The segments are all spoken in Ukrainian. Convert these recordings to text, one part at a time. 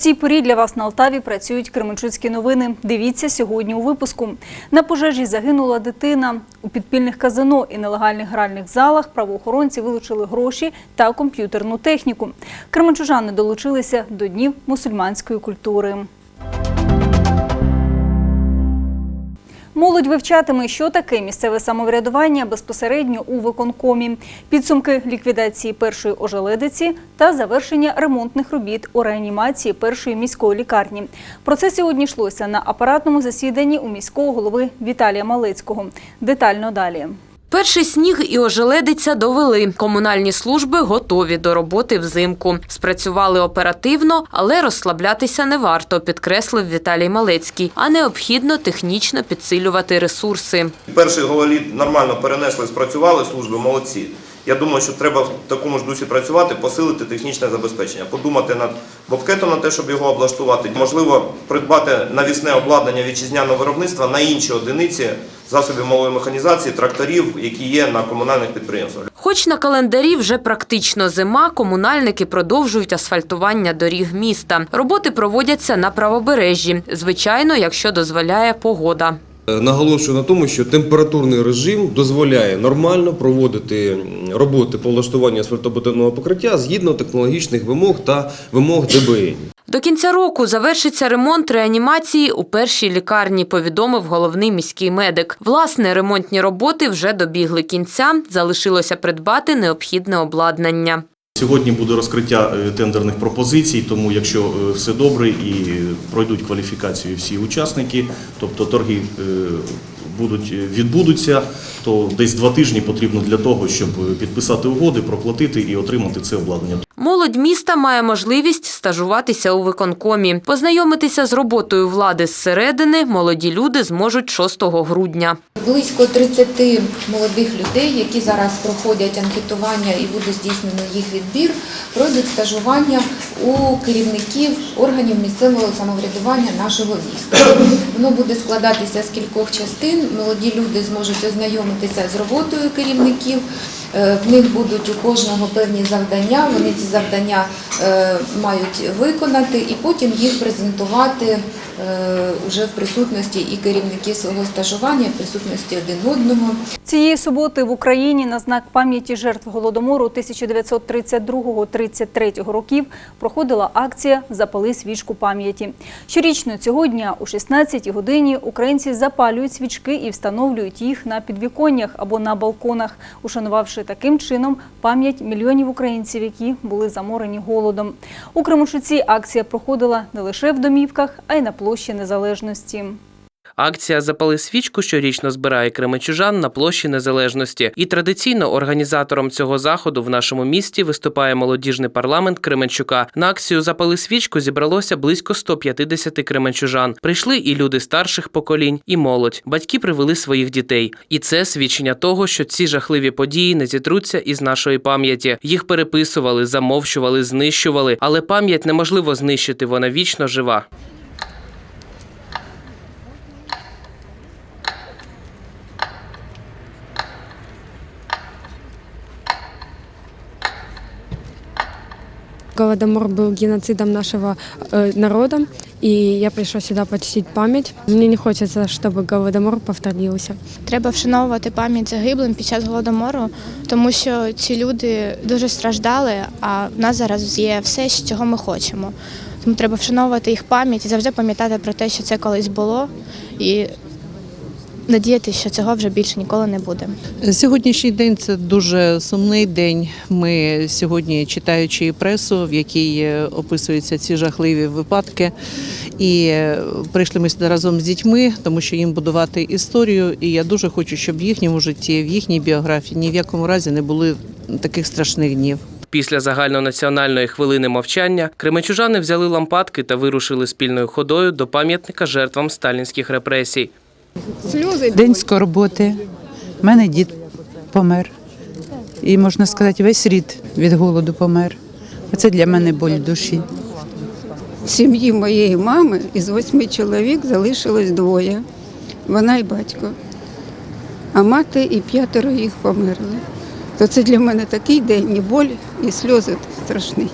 цій порі для вас на Алтаві працюють Кременчуцькі новини. Дивіться сьогодні у випуску. На пожежі загинула дитина. У підпільних казино і нелегальних гральних залах правоохоронці вилучили гроші та комп'ютерну техніку. Кременчужани долучилися до днів мусульманської культури. Молодь вивчатиме, що таке місцеве самоврядування безпосередньо у виконкомі, підсумки ліквідації першої ожеледиці та завершення ремонтних робіт у реанімації першої міської лікарні. Про це сьогодні йшлося на апаратному засіданні у міського голови Віталія Малецького. Детально далі. Перший сніг і ожеледиця довели. Комунальні служби готові до роботи взимку. Спрацювали оперативно, але розслаблятися не варто, підкреслив Віталій Малецький. А необхідно технічно підсилювати ресурси. Перший гололіт нормально перенесли, спрацювали служби, молодці. Я думаю, що треба в такому ж дусі працювати, посилити технічне забезпечення, подумати над бобкетом на те, щоб його облаштувати. Можливо, придбати навісне обладнання вітчизняного виробництва на інші одиниці засобів малої механізації, тракторів, які є на комунальних підприємствах. Хоч на календарі вже практично зима, комунальники продовжують асфальтування доріг міста. Роботи проводяться на правобережжі, звичайно, якщо дозволяє погода. Наголошую на тому, що температурний режим дозволяє нормально проводити роботи по влаштуванню асфальтобетонного покриття згідно технологічних вимог та вимог ДБН. До кінця року завершиться ремонт реанімації у першій лікарні, повідомив головний міський медик. Власне, ремонтні роботи вже добігли кінця. Залишилося придбати необхідне обладнання. Сьогодні буде розкриття е, тендерних пропозицій, тому якщо е, все добре і пройдуть кваліфікацію всі учасники, тобто торги е, будуть відбудуться, то десь два тижні потрібно для того, щоб підписати угоди, проплатити і отримати це обладнання. Молодь міста має можливість стажуватися у виконкомі. Познайомитися з роботою влади зсередини молоді люди зможуть 6 грудня. Близько 30 молодих людей, які зараз проходять анкетування і буде здійснено їх відбір, пройдуть стажування у керівників органів місцевого самоврядування нашого міста. Воно буде складатися з кількох частин. Молоді люди зможуть ознайомитися з роботою керівників. Е, В них будуть у кожного певні завдання. Вони ці завдання е, мають виконати і потім їх презентувати е, уже в присутності і керівників свого стажування, в присутності один одного. Цієї суботи в Україні на знак пам'яті жертв голодомору 1932-33 років проходила акція Запали свічку пам'яті. Щорічно цього дня о 16 годині українці запалюють свічки і встановлюють їх на підвіконнях або на балконах, ушанувавши таким чином пам'ять мільйонів українців, які були заморені голодом. У Кременчуці акція проходила не лише в домівках, а й на площі Незалежності. Акція Запали свічку щорічно збирає кременчужан на площі Незалежності. І традиційно організатором цього заходу в нашому місті виступає молодіжний парламент Кременчука. На акцію Запали свічку зібралося близько 150 кременчужан. Прийшли і люди старших поколінь, і молодь. Батьки привели своїх дітей. І це свідчення того, що ці жахливі події не зітруться із нашої пам'яті. Їх переписували, замовчували, знищували, але пам'ять неможливо знищити. Вона вічно жива. Голодомор был геноцидом нашего э, народа, и я пришла сюда почтить память. Мне не хочется, чтобы Голодомор повторился. Треба вшановувати пам'ять загиблим під час голодомору, тому що ці люди дуже страждали, а в нас зараз є все, чого ми хочемо. Тому треба вшановувати їх пам'ять і завжди пам'ятати про те, що це колись було, і надіятися, що цього вже більше ніколи не буде. Сьогоднішній день це дуже сумний день. Ми сьогодні читаючи пресу, в якій е, описуються ці жахливі випадки, і е, прийшли ми сюди разом з дітьми, тому що їм будувати історію. І я дуже хочу, щоб в їхньому житті, в їхній біографії ні в якому разі не були таких страшних днів. Після загальнонаціональної хвилини мовчання кременчужани взяли лампадки та вирушили спільною ходою до пам'ятника жертвам сталінських репресій. День скорботи. У мене дід помер. І можна сказати, весь рід від голоду помер. Це для мене боль душі. В сім'ї моєї мами із восьми чоловік залишилось двоє. Вона і батько. А мати і п'ятеро їх померли. То це для мене такий день, і боль, і сльози страшні.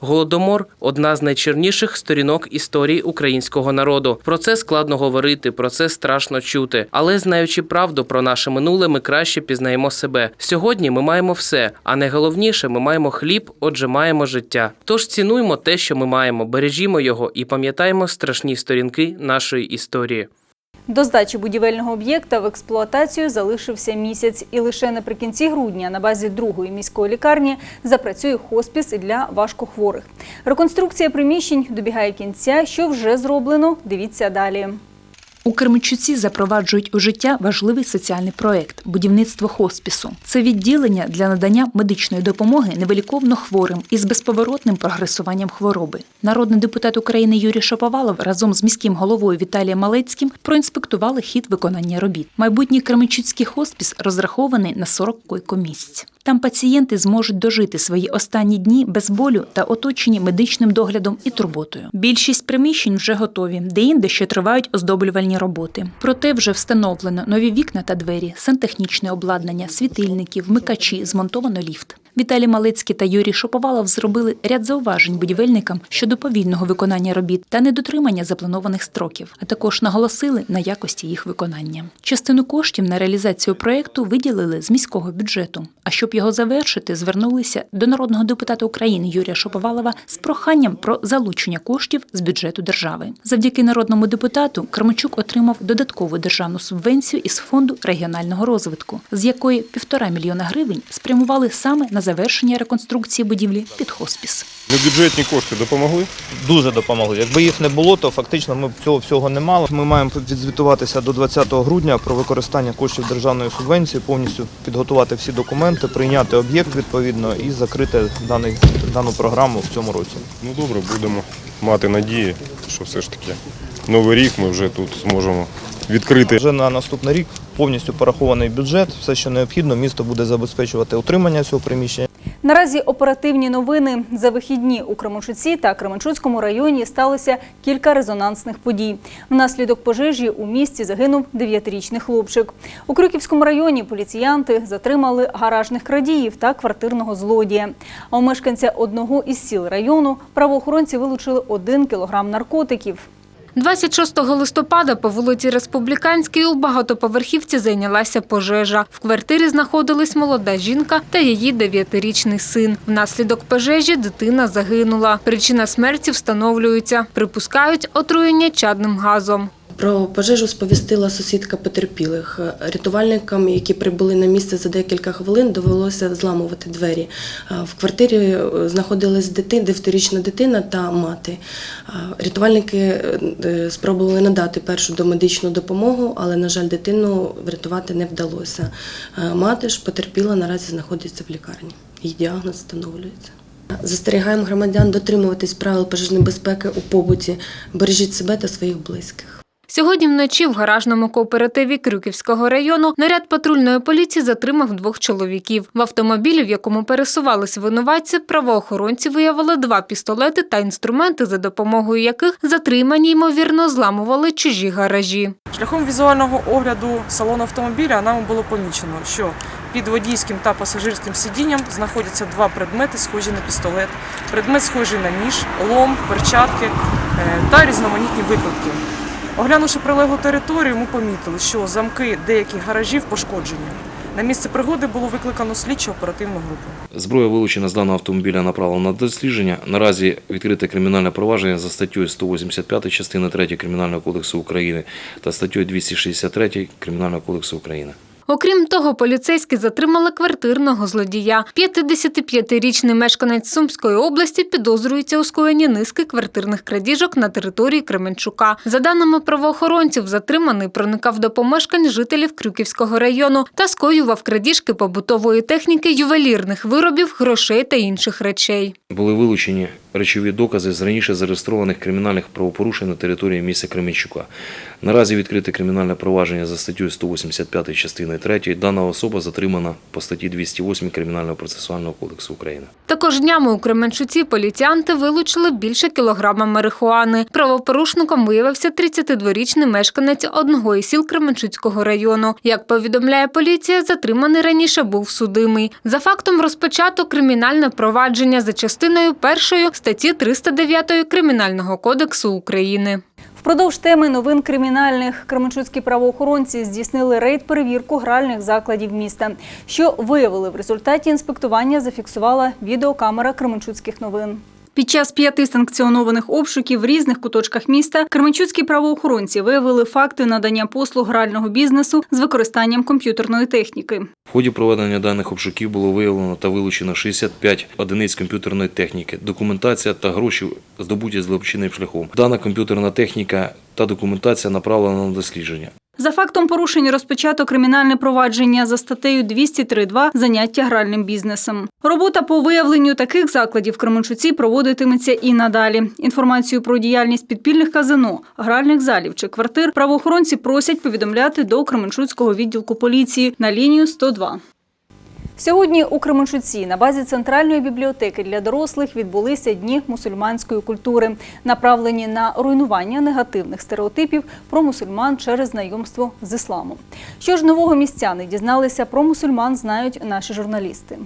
Голодомор одна з найчорніших сторінок історії українського народу. Про це складно говорити, про це страшно чути. Але знаючи правду про наше минуле, ми краще пізнаємо себе. Сьогодні ми маємо все, а найголовніше, ми маємо хліб, отже, маємо життя. Тож цінуймо те, що ми маємо, бережімо його і пам'ятаємо страшні сторінки нашої історії. До здачі будівельного об'єкта в експлуатацію залишився місяць, і лише наприкінці грудня на базі другої міської лікарні запрацює хоспіс для важкохворих. Реконструкція приміщень добігає кінця. Що вже зроблено? Дивіться далі. У Кременчуці запроваджують у життя важливий соціальний проект будівництво хоспісу. Це відділення для надання медичної допомоги невиліковно хворим із безповоротним прогресуванням хвороби. Народний депутат України Юрій Шаповалов разом з міським головою Віталієм Малецьким проінспектували хід виконання робіт. Майбутній Кременчуцький хоспіс розрахований на 40 койкомісць. Там пацієнти зможуть дожити свої останні дні без болю та оточені медичним доглядом і турботою. Більшість приміщень вже готові, де-інде ще тривають оздоблювальні роботи. Проте вже встановлено нові вікна та двері, сантехнічне обладнання, світильники, вмикачі, змонтовано ліфт. Віталій Малецький та Юрій Шоповалов зробили ряд зауважень будівельникам щодо повільного виконання робіт та недотримання запланованих строків, а також наголосили на якості їх виконання. Частину коштів на реалізацію проєкту виділили з міського бюджету. А щоб його завершити, звернулися до народного депутата України Юрія Шоповалова з проханням про залучення коштів з бюджету держави. Завдяки народному депутату Кременчук отримав додаткову державну субвенцію із фонду регіонального розвитку, з якої півтора мільйона гривень спрямували саме на завершення реконструкції будівлі під хоспіс. Бюджетні кошти допомогли? Дуже допомогли. Якби їх не було, то фактично ми б цього всього не мали. Ми маємо відзвітуватися до 20 грудня про використання коштів державної субвенції, повністю підготувати всі документи, прийняти об'єкт відповідно і закрити даний, дану програму в цьому році. Ну добре, будемо мати надії, що все ж таки новий рік ми вже тут зможемо відкрити. Вже на наступний рік повністю порахований бюджет, все, що необхідно, місто буде забезпечувати утримання цього приміщення. Наразі оперативні новини за вихідні у Кременчуці та Кременчуцькому районі сталося кілька резонансних подій. Внаслідок пожежі у місті загинув 9-річний хлопчик. У Крюківському районі поліціянти затримали гаражних крадіїв та квартирного злодія. А у мешканця одного із сіл району правоохоронці вилучили один кілограм наркотиків. 26 листопада по вулиці Республіканській у багатоповерхівці зайнялася пожежа. В квартирі знаходились молода жінка та її дев'ятирічний син. Внаслідок пожежі дитина загинула. Причина смерті встановлюється. Припускають отруєння чадним газом. Про пожежу сповістила сусідка потерпілих. Рятувальникам, які прибули на місце за декілька хвилин, довелося зламувати двері. В квартирі е, знаходилась дитина, дев'ятирічна дитина та мати. Рятувальники е, спробували надати першу домедичну допомогу, але, на жаль, дитину врятувати не вдалося. Мати ж потерпіла, наразі знаходиться в лікарні. Її діагноз встановлюється. Застерігаємо громадян дотримуватись правил пожежної безпеки у побуті. Бережіть себе та своїх близьких. Сьогодні вночі в гаражному кооперативі Крюківського району наряд патрульної поліції затримав двох чоловіків. В автомобілі, в якому пересувалися винуватці, правоохоронці виявили два пістолети та інструменти, за допомогою яких затримані, ймовірно, зламували чужі гаражі. Шляхом візуального огляду салону автомобіля нам було помічено, що під водійським та пасажирським сидінням знаходяться два предмети, схожі на пістолет. Предмет схожий на ніж, лом, перчатки е, та різноманітні викрутки. Оглянувши прилеглу територію, ми помітили, що замки деяких гаражів пошкоджені. На місце пригоди було викликано слідчо оперативну групу. Зброя вилучена з даного автомобіля направлена на дослідження. Наразі відкрите кримінальне провадження за статтею 185 частини 3 Кримінального кодексу України та статтею 263 Кримінального кодексу України. Окрім того, поліцейські затримали квартирного злодія. 55-річний мешканець Сумської області підозрюється у скоєнні низки квартирних крадіжок на території Кременчука. За даними правоохоронців, затриманий проникав до помешкань жителів Крюківського району та скоював крадіжки побутової техніки, ювелірних виробів, грошей та інших речей. Були вилучені речові докази з раніше зареєстрованих кримінальних правопорушень на території міста Кременчука. Наразі відкрите кримінальне провадження за статтею 185 частини 3 дана особа затримана по статті 208 Кримінального процесуального кодексу України. Також днями у Кременчуці поліціянти вилучили більше кілограма марихуани. Правопорушником виявився 32-річний мешканець одного із сіл Кременчуцького району. Як повідомляє поліція, затриманий раніше був судимий. За фактом розпочато кримінальне провадження за частиною першої статті 309 Кримінального кодексу України. Впродовж теми новин кримінальних кременчуцькі правоохоронці здійснили рейд-перевірку гральних закладів міста. Що виявили в результаті інспектування, зафіксувала відеокамера Кременчуцьких новин. Під час п'яти санкціонованих обшуків в різних куточках міста кременчуцькі правоохоронці виявили факти надання послуг грального бізнесу з використанням комп'ютерної техніки. В ході проведення даних обшуків було виявлено та вилучено 65 одиниць комп'ютерної техніки, документація та гроші здобуті злочинним шляхом. Дана комп'ютерна техніка та документація направлена на дослідження. За фактом порушень розпочато кримінальне провадження за статтею 203.2 заняття гральним бізнесом. Робота по виявленню таких закладів в Кременчуці проводитиметься і надалі. Інформацію про діяльність підпільних казино, гральних залів чи квартир правоохоронці просять повідомляти до Кременчуцького відділку поліції на лінію 102. Сьогодні у Кременчуці на базі центральної бібліотеки для дорослих відбулися дні мусульманської культури, направлені на руйнування негативних стереотипів про мусульман через знайомство з ісламом. Що ж нового містяни дізналися про мусульман, знають наші журналісти.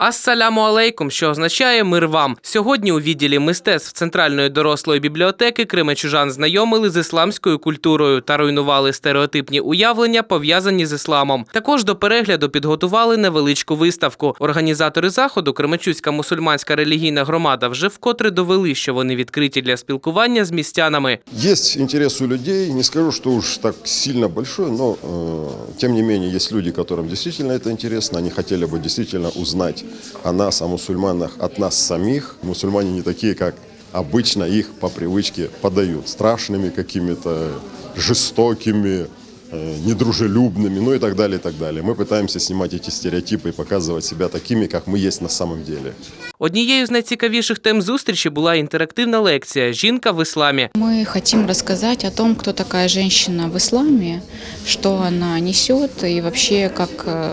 Ассаляму алейкум, що означає мир вам. Сьогодні у відділі мистецтв Центральної дорослої бібліотеки кременчужан знайомили з ісламською культурою та руйнували стереотипні уявлення, пов'язані з ісламом. Також до перегляду підготували невеличку виставку. Організатори заходу, Кременчуцька мусульманська релігійна громада, вже вкотре довели, що вони відкриті для спілкування з містянами. Есть интерес у людей, не скажу, что уж так сильно большой, но э, тем не менее есть люди, которым действительно это интересно, они хотели бы действительно узнать о нас, о мусульманах от нас самих. Мусульмане не такие, как обычно их по привычке подают, страшными какими-то, жестокими, э, недружелюбными, ну и так далее, и так далее. Мы пытаемся снимать эти стереотипы и показывать себя такими, как мы есть на самом деле. Однією з найцікавіших тем зустрічі була інтерактивна лекція Жінка в ісламі. Мы хотим рассказать о том, кто такая женщина в исламе, что она несет и вообще как, э,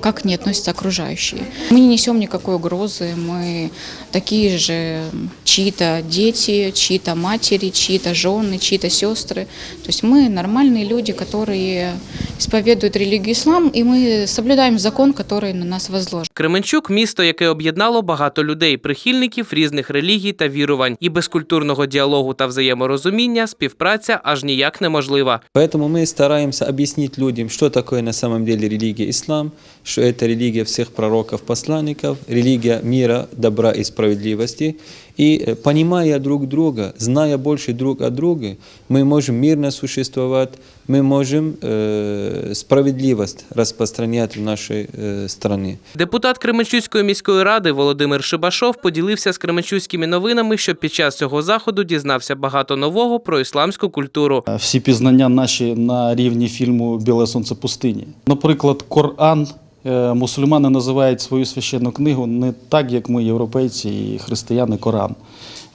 как к ней относятся окружающие. Мы не несем никакой угрозы, мы такие же чьи-то дети, чьи-то матери, чьи-то жены, чьи-то сестры. То есть мы нормальные люди, которые исповедуют религию ислам, и мы соблюдаем закон, который на нас возложен. Кременчук місто, яке об'єднало багато людей, прихильників різних релігій та вірувань. І без культурного діалогу та взаєморозуміння співпраця аж ніяк неможлива. Поэтому мы стараемся объяснить людям, что такое на самом деле религия ислам, что это религия всех пророков-посланников, религия мира, добра и справедливости. И э, понимая друг друга, зная больше друг о друге, мы можем мирно существовать, мы можем э, справедливость распространять в нашей э, стране. Депутат Кременчуцької міської ради Володимир Шибашов поділився з кременчуцькими новинами, що під час цього заходу дізнався багато нового про ісламську культуру. всі пізнання наші на рівні фільму Біле сонце пустині. Наприклад, Коран. е, Мусульмани називають свою священну книгу не так, як ми, європейці і християни, Коран.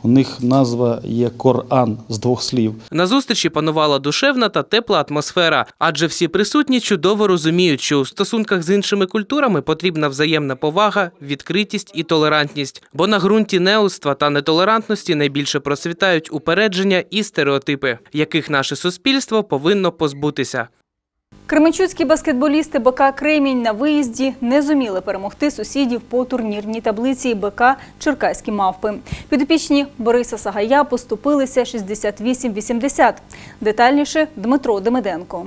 У них назва є Коран з двох слів. На зустрічі панувала душевна та тепла атмосфера, адже всі присутні чудово розуміють, що у стосунках з іншими культурами потрібна взаємна повага, відкритість і толерантність. Бо на ґрунті неуства та нетолерантності найбільше процвітають упередження і стереотипи, яких наше суспільство повинно позбутися. Кременчуцькі баскетболісти БК Кремінь на виїзді не зуміли перемогти сусідів по турнірній таблиці БК Черкаські мавпи. Підопічні Бориса Сагая поступилися 68-80. Детальніше Дмитро Демиденко.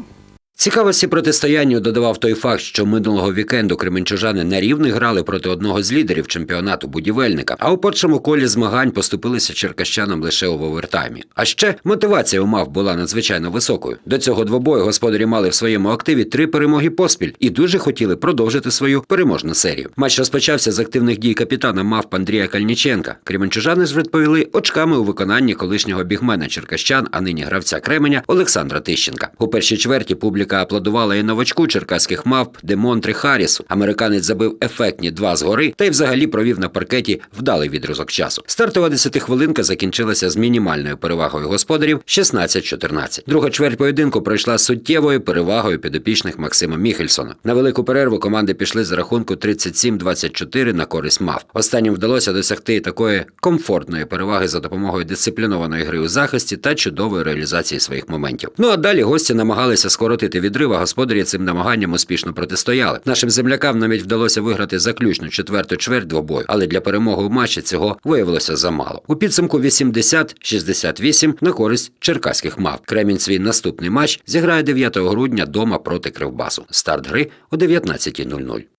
Цікавості протистоянню додавав той факт, що минулого вікенду кременчужани на рівних грали проти одного з лідерів чемпіонату будівельника, а у першому колі змагань поступилися черкащанам лише у овертаймі. А ще мотивація у мав була надзвичайно високою. До цього двобою господарі мали в своєму активі три перемоги поспіль і дуже хотіли продовжити свою переможну серію. Матч розпочався з активних дій капітана мавп Андрія Кальніченка. Кременчужани ж відповіли очками у виконанні колишнього бігмена черкащан, а нині гравця Кременя Олександра Тищенка. У першій чверті публіка публіка аплодувала і новачку черкаських мавп Демонтрі Харрісу. Американець забив ефектні два згори та й взагалі провів на паркеті вдалий відрізок часу. Стартова десятихвилинка закінчилася з мінімальною перевагою господарів 16-14. Друга чверть поєдинку пройшла з суттєвою перевагою підопічних Максима Міхельсона. На велику перерву команди пішли з рахунку 37-24 на користь мав. Останнім вдалося досягти такої комфортної переваги за допомогою дисциплінованої гри у захисті та чудової реалізації своїх моментів. Ну а далі гості намагалися скоротити відрив, а господарі цим намаганням успішно протистояли. Нашим землякам навіть вдалося виграти заключну четверту чверть двобою, але для перемоги у матчі цього виявилося замало. У підсумку 80-68 на користь черкаських мав. Кремінь свій наступний матч зіграє 9 грудня дома проти Кривбасу. Старт гри о 19.00.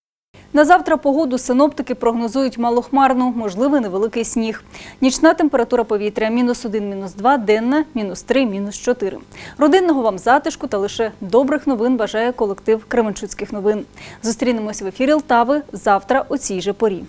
На завтра погоду синоптики прогнозують малохмарну, можливий невеликий сніг. Нічна температура повітря мінус 1, мінус 2, денна мінус 3, мінус 4. Родинного вам затишку та лише добрих новин бажає колектив Кременчуцьких новин. Зустрінемось в ефірі Лтави завтра у цій же порі.